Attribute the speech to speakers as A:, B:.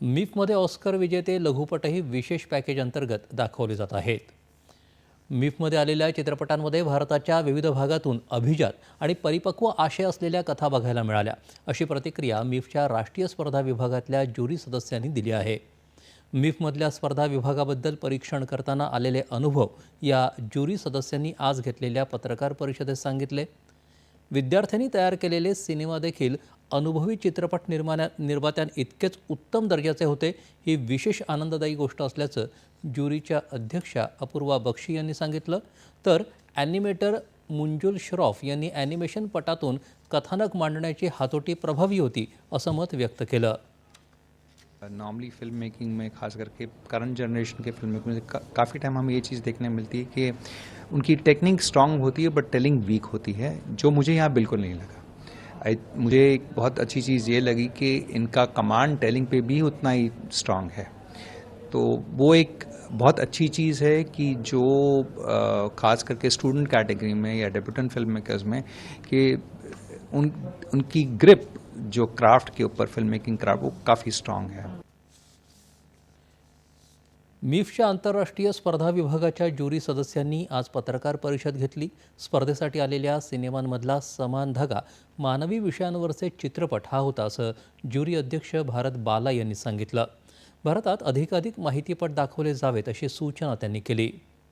A: मिफमध्ये Oscar विजेते लघुपटही विशेष package अंतर्गत दाखवले जात आहेत. मिफमध्ये आलेल्या चित्रपटांमध्ये भारताच्या विविध भागातून अभिजात आणि परिपक्व आशय असलेल्या कथा बघायला मिळाल्या अशी प्रतिक्रिया मिफच्या राष्ट्रीय स्पर्धा विभागातल्या ज्युरी सदस्यांनी दिली आहे. मिफमधल्या स्पर्धा विभागाबद्दल परीक्षण करताना आलेले अनुभव या ज्युरी सदस्यांनी आज घेतलेल्या पत्रकार परिषदेत सांगितले. विद्यार्थ्यांनी तयार केलेले सिनेमा देखील अनुभवी चित्रपट निर्माण्या निर्मात्यांइतकेच उत्तम दर्जाचे होते ही विशेष आनंददायी गोष्ट असल्याचं ज्युरीच्या अध्यक्षा अपूर्वा बक्षी यांनी सांगितलं. तर ॲनिमेटर मुंजुल श्रॉफ यांनी ॲनिमेशन पटातून कथानक मांडण्याची हातोटी प्रभावी होती असं मत व्यक्त केलं.
B: नॉर्मली फिल्म मेकिंग में खास करके करंट जनरेशन के फिल्म मेकिंग में का, काफ़ी टाइम हमें ये चीज़ देखने मिलती है कि उनकी टेक्निक स्ट्रांग होती है बट टेलिंग वीक होती है जो मुझे यहाँ बिल्कुल नहीं लगा। मुझे एक बहुत अच्छी चीज़ ये लगी कि इनका कमांड टेलिंग पे भी उतना ही स्ट्रांग है। तो वो एक बहुत अच्छी चीज़ है कि जो आ, खास करके स्टूडेंट कैटेगरी में या डेब्यूटेंट फ़िल्म मेकर्स में कि उन उनकी ग्रिप जो क्राफ्ट के ऊपर फ़िल्म मेकिंग क्राफ्ट वो काफ़ी स्ट्रांग है।
A: मिफच्या आंतरराष्ट्रीय स्पर्धा विभागाच्या ज्युरी सदस्यांनी आज पत्रकार परिषद घेतली. स्पर्धेसाठी आलेल्या सिनेमांमधला समान धागा मानवी विषयांवरचे चित्रपट हा होता असं ज्युरी अध्यक्ष भारत बाला यांनी सांगितलं. भारतात अधिकाधिक माहितीपट दाखवले जावेत अशी सूचना त्यांनी केली.